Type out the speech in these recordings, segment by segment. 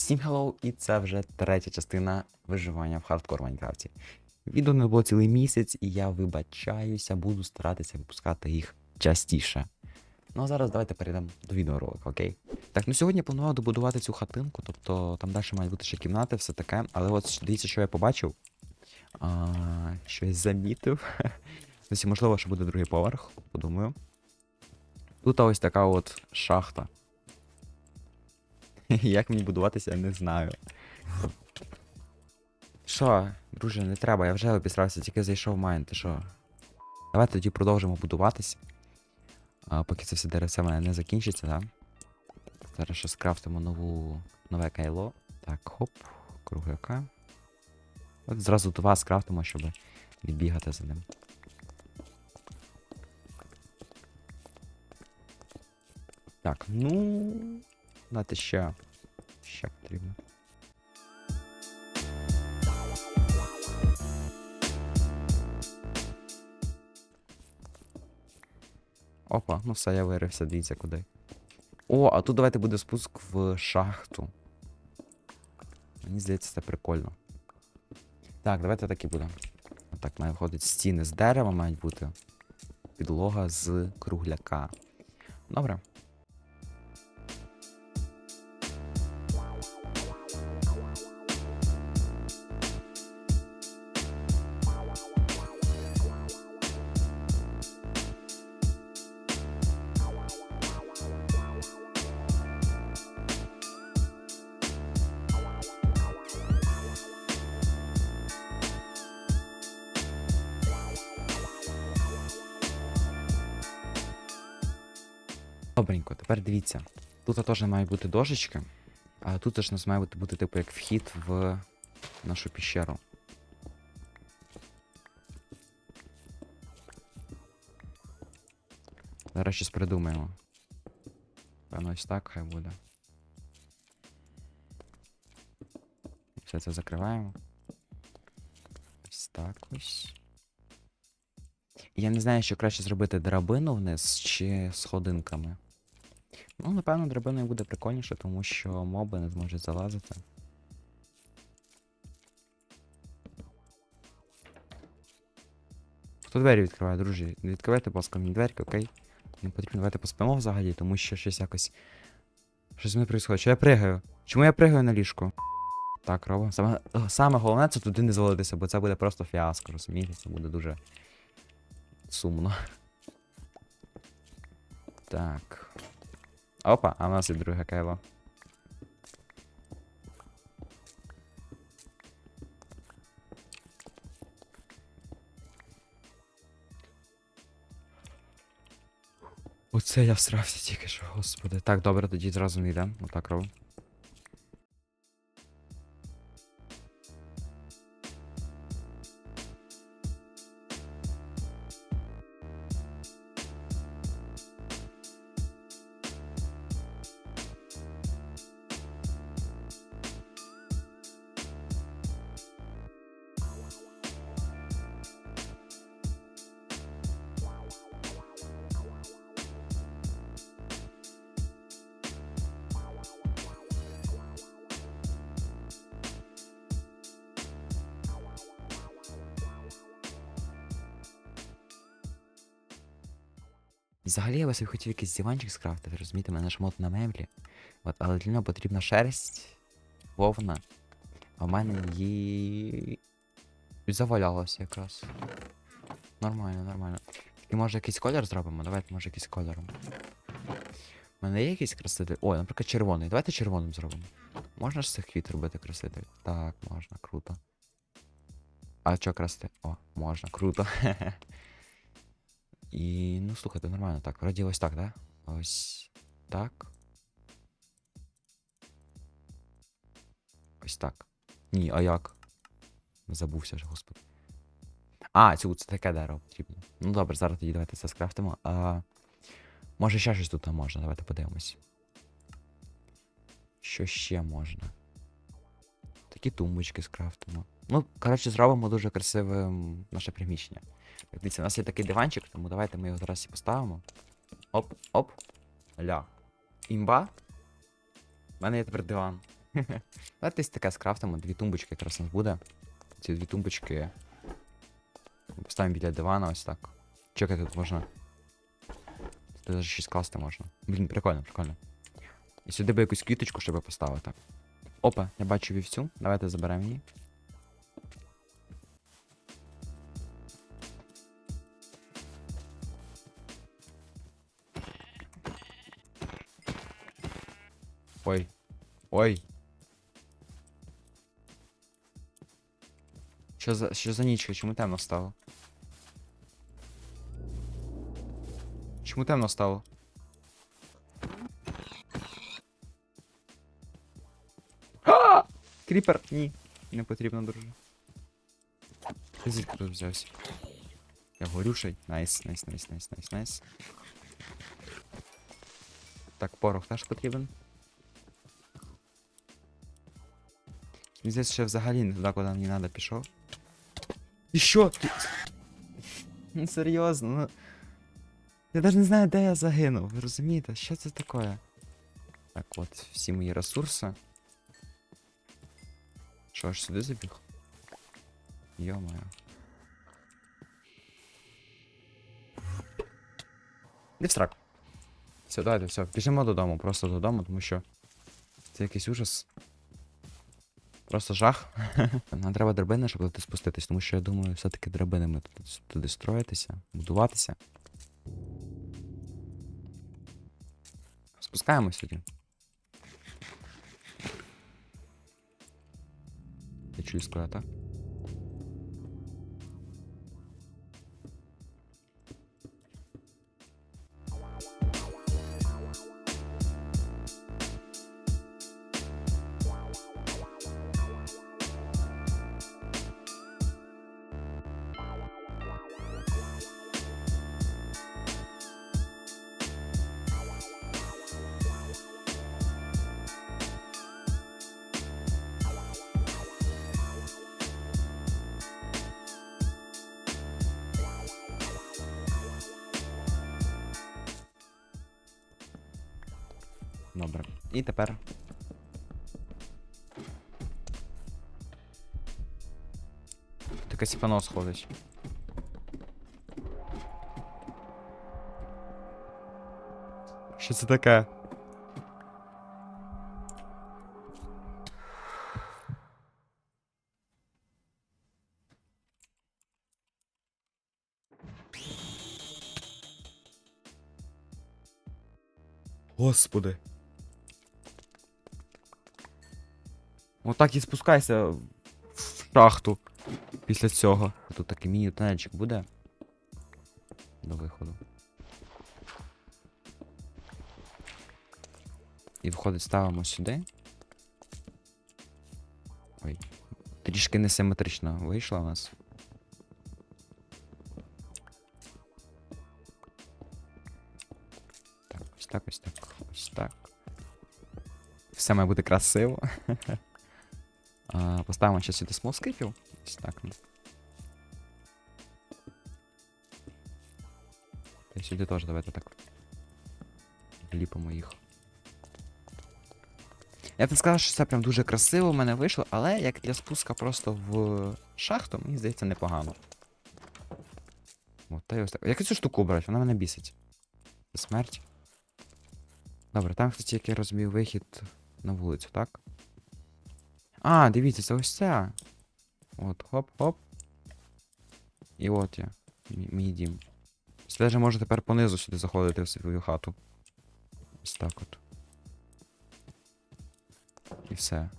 Всім hello, і це вже третя частина виживання в хардкор Майнкрафті. Відео не було цілий місяць, і я вибачаюся, буду старатися випускати їх частіше. Ну а зараз давайте перейдемо до відеоролика, окей? Так, ну сьогодні я планував добудувати цю хатинку, тобто там далі мають бути ще кімнати, все таке. Але от дивіться, що я побачив. А, щось замітив. Ось, можливо, що буде другий поверх, подумаю. Тут ось така от шахта. Як мені будуватися, я не знаю. Що, друже, не треба, я вже обісрався, тільки зайшов в майн, ти що? Давайте тоді продовжимо будуватися. А, поки це все деревце в мене не закінчиться, да? Зараз ще скрафтимо нову, нове кайло. Так, хоп, кругляка. От зразу два скрафтимо, щоб не бігати за ним. Так, ну. Дати ще. Ще потрібно. Опа, ну все, я вирився, дивіться куди. О, а тут давайте буде спуск в шахту. Мені здається, це прикольно. Так, давайте так і буде. Так, має виходить стіни з дерева мають бути. Підлога з кругляка. Добре. Добренько, тепер дивіться. Тут теж мають бути дошечки, а тут теж у нас має бути, бути типу як вхід в нашу піщеру. Зараз щось придумаємо. Певно, ось так хай буде. Все це закриваємо. Ось так ось. Я не знаю, що краще зробити драбину вниз чи сходинками. Ну, напевно, драбиною буде прикольніше, тому що моби не зможуть залазити. Хто двері відкриває, друзі? Відкривайте, будь ласка, мені дверки, окей? Не потрібно давайте поспимо взагалі, тому що щось якось. Щось не відбувається. Що я пригаю? Чому я пригаю на ліжку? Так, робимо. Саме, саме головне це туди не звалитися, бо це буде просто фіаско, розумієте? Це буде дуже сумно. Так. Опа, а в нас і друге кайло. Оце я всрався тільки що, господи. Так, добре, тоді зразу не йдемо. Отак робимо. Взагалі я би собі хотів якийсь диванчик скрафтити, розумієте, мене ж мод на меблі. От, але для нього потрібна шерсть, вовна. А в мене її. завалялося якраз. Нормально, нормально. І може якийсь колір зробимо? Давайте, може, якийсь кольором. У мене є якийсь краситель? Ой, наприклад, червоний. Давайте червоним зробимо. Можна ж з цих квіт робити краситель? Так, можна, круто. А що красити? О, можна, круто. І ну слухайте, нормально так. Вроді ось так, да? Ось так. Ось так. Ні, а як? Забувся ж, господи. А, цю це таке дерево потрібно. Ну добре, зараз тоді давайте це скрафтимо. А, може ще щось тут можна, давайте подивимось. Що ще можна? Такі тумбочки скрафтимо. Ну, коротше, зробимо дуже красивим наше приміщення. Дивіться, у нас є такий диванчик, тому давайте ми його зараз і поставимо. Оп, оп. Ля. Імба. У мене є тепер диван. Давайте таке скрафтимо, дві тумбочки якраз у нас буде. Ці дві тумбочки поставимо біля дивана, ось так. Чекай, тут можна. Тут навіть щось класти можна. Блін, прикольно, прикольно. І сюди би якусь квіточку, щоб поставити. Опа, я бачу вівцю. Давайте заберемо її. Ой. Ой. Що за, що за нічка? Чому темно стало? Чому темно стало? А! Кріпер! Ні, не потрібно, друже. Ти звідки тут взявся? Я горюший. Найс, найс, найс, найс, найс, найс. Так, порох теж потрібен. Здається, що я взагалі не туди, куди мені треба пішов. І що? Ти... Ну серйозно, ну. Я навіть не знаю, де я загинув. Ви розумієте? Що це таке? Так, от, всі мої ресурси. Що, аж сюди забіг? Йо-моє. Іди в срак. Все, давайте, все, біжимо додому, просто додому, тому що це якийсь ужас. Просто жах. Нам треба драбини, щоб туди спуститись, тому що я думаю, все-таки драбинами туди, строїтися, будуватися. Спускаємось сюди. Я чую скелета. Добре. І тепер. Тут якась пано сходить. Що це таке? Господи. Отак і спускайся в шахту після цього. Тут такий міні-тунельчик буде. До виходу. І виходить, ставимо сюди. Ой. Трішки несиметрично вийшло у нас. Так, ось так, ось так, ось так. Все має бути красиво. А, Поставимо ще сюди смолскипів. Ось так. Та й сюди теж давайте так. Вліпимо їх. Я б не сказав, що це прям дуже красиво в мене вийшло, але як для спуска просто в шахту, мені здається, непогано. От, та й ось так. Як цю штуку брати? Вона мене бісить. Смерть. Добре, там, кстати, як я розумію, вихід на вулицю, так? А, дивіться, це ось це. От, хоп-хоп. І от я. Мій, дім. Це вже може тепер понизу сюди заходити в свою хату. Ось так от. І все.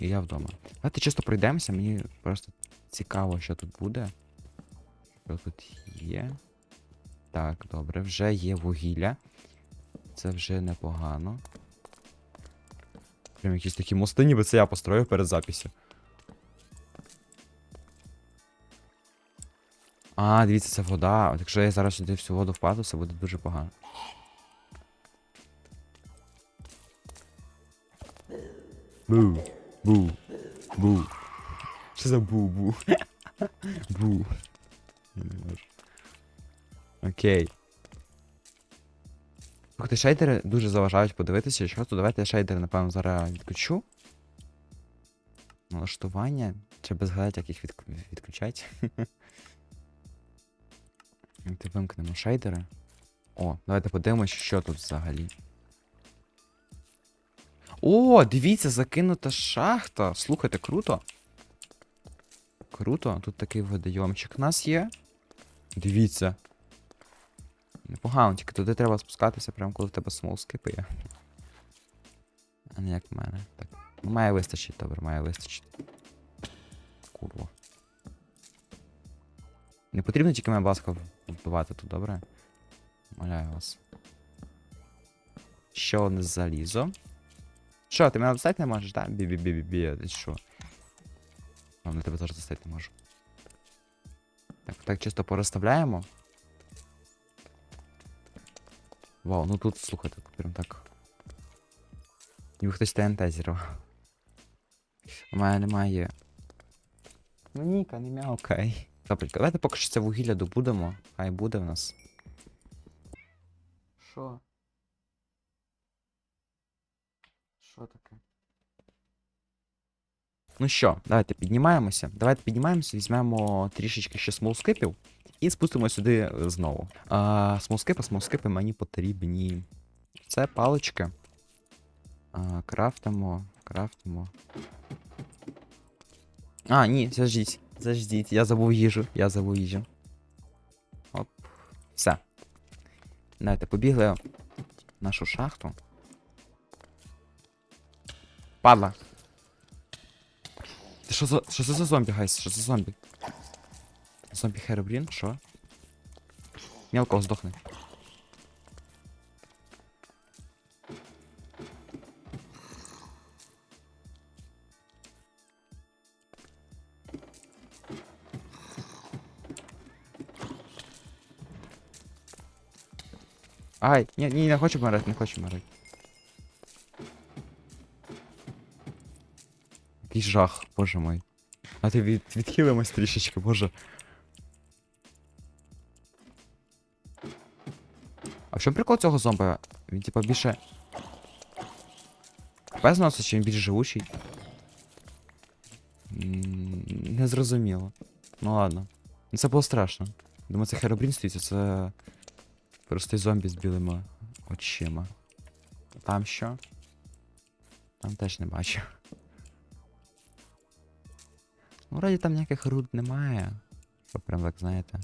І я вдома. Давайте чисто пройдемося, мені просто цікаво, що тут буде. Що тут є. Так, добре, вже є вугілля. Це вже непогано. Прям якісь такі мости, ніби це я построїв перед записью. А, дивіться, це вода. От якщо я зараз сюди всю воду впаду, це буде дуже погано. Бу. Бу. Бу. Що за бу-бу? Бу. Я можу. Шейдери дуже заважають подивитися, що то давайте я шейдери, напевно, зараз відключу. Налаштування. Треба згадати, як їх відк... відключати. Давайте вимкнемо шейдери. О, давайте подивимось, що тут взагалі. О, дивіться, закинута шахта. Слухайте, круто. Круто, тут такий водойомчик у нас є. Дивіться. Непогано, тільки туди треба спускатися, прямо коли в тебе смол скипає. А не як в мене. Так. Ну, має вистачити, добре, має вистачити. Курва. Не потрібно тільки мене, будь вбивати тут, добре? Моляю вас. Ще одне залізо. Що, ти мене достати не можеш, так? Бі-бі-бі-бі, ти що? А, на тебе теж достати не можу. Так, так чисто порозставляємо. Вау, ну тут, слухайте, прям так. Ніби хтось ТНТ зірвав. У мене немає. Ну Ніка, не м'яукай. Капелька, давайте поки що це вугілля добудемо. Хай буде в нас. Що? Що таке? Ну що, давайте піднімаємося. Давайте піднімаємося, візьмемо трішечки ще смолскипів і спустимо сюди е, знову. А, смолскипи, смолскипи мені потрібні. Це палички. А, крафтимо, крафтимо. А, ні, заждіть. Заждіть, я забув їжу, я забув їжу. Оп. Все. Давайте побігли в нашу шахту. Падла. Ти що за. Що це за зомбі, гайс? Що це за зомбі? Зомбі Херобрін? Що? Мелко здохне. Ай, ні, ні, не хочу вмирати, не хочу вмирати. Який жах, боже мой. А ти від, відхилимось трішечки, боже. А в чому прикол цього зомби? Він типа більше. Без носа, чи він більш живучий? Не зрозуміло. Ну ладно. Ну це було страшно. Думаю, це херобрін стоїть, а це. Простий зомбі з білими очима. Там що? Там теж не бачу. Ну, вроді там ніяких руд немає. Що прям так, знаєте.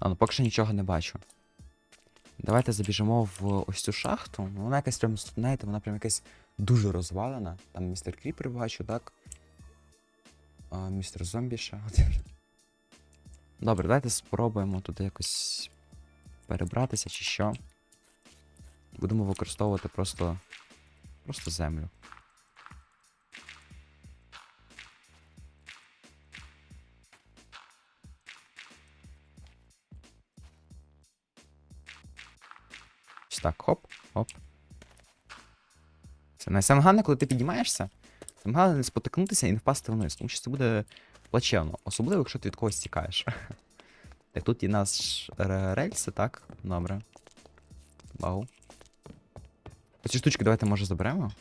А, ну поки що нічого не бачу. Давайте забіжимо в ось цю шахту. Ну, Вона якась прям, знаєте, вона прям якась дуже розвалена. Там містер Кріпер бачу, так? А, містер Зомбі ще один. Добре, давайте спробуємо туди якось перебратися чи що. Будемо використовувати просто. Просто землю. Так, хоп, хоп. Це не саме коли ти піднімаєшся, саме головне не спотикнутися і не впасти вниз, тому що це буде плачевно, особливо, якщо ти від когось тікаєш. Так, тут і нас рельси, так? Добре. Вау. Ці штучки давайте може заберемо.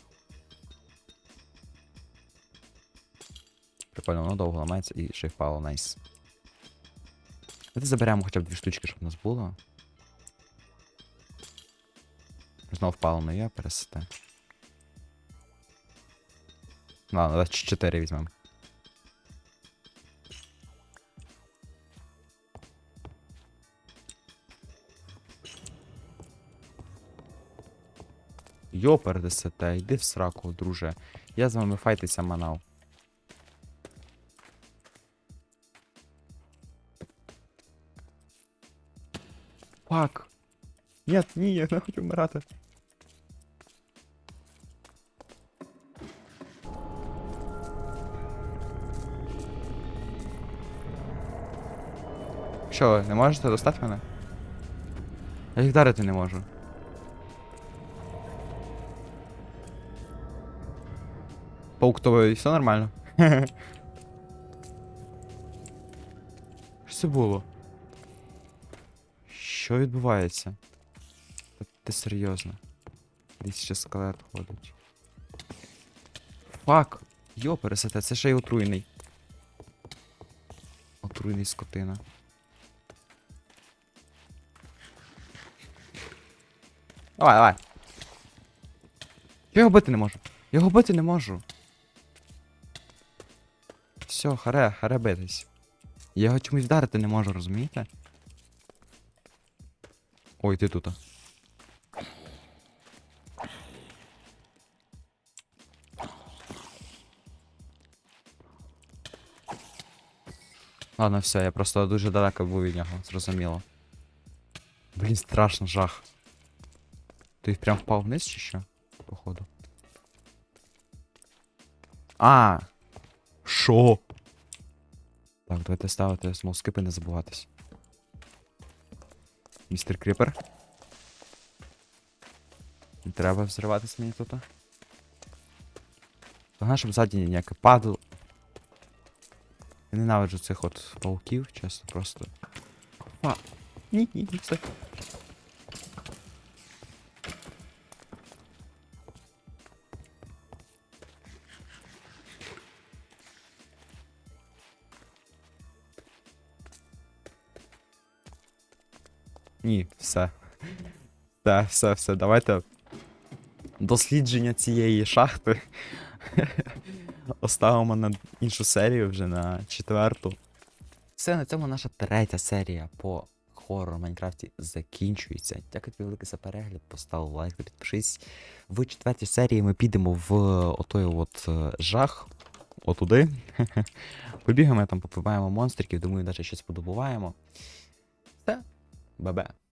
Прикольно, воно довго ламається і ще впало, найс. Давайте заберемо хоча б дві штучки, щоб у нас було. Знов на я, пересете. Ладно, давайте 4 візьмемо. Йопердесете, йди в сраку, друже. Я з вами файтися манав. Фак. Нет, ні, я не хочу вмирати. Що, ви не можете достати мене? Я їх вдарити не можу. Паук тобі все нормально. Що це було? Що відбувається? Та Ти серйозно? Десь ще скелет ходить. Фак! Йо, пересете, це ще й отруйний. Отруйний скотина. Давай, давай. Я його бити не можу. Я його бити не можу. Все, харе, харе битись. Я його чомусь вдарити не можу, розумієте? Ой, ти тут. Ладно, все, я просто дуже далеко був від нього, зрозуміло. Блін, страшно, жах. Ти прям впав вниз чи що? Походу. А! Шо? Так, давайте ставити смолскипи, не забуватись. Містер Кріпер. Не треба взриватись мені тут. Головне, щоб ззаді ніяке падало. Я ненавиджу цих от пауків, чесно, просто. А, ні, ні, ні, все. Ні, все. Все, все, все. Давайте. Дослідження цієї шахти. Оставимо на іншу серію вже на четверту. Все, на цьому наша третя серія по хоррору Майнкрафті закінчується. Дякую тобі велике за перегляд, постав лайк та підпишись. В четвертій серії ми підемо в отой от е, жах. Отуди. Побігаємо там, попиваємо монстриків, думаю, навіть щось подобуваємо. Все, Bye-bye.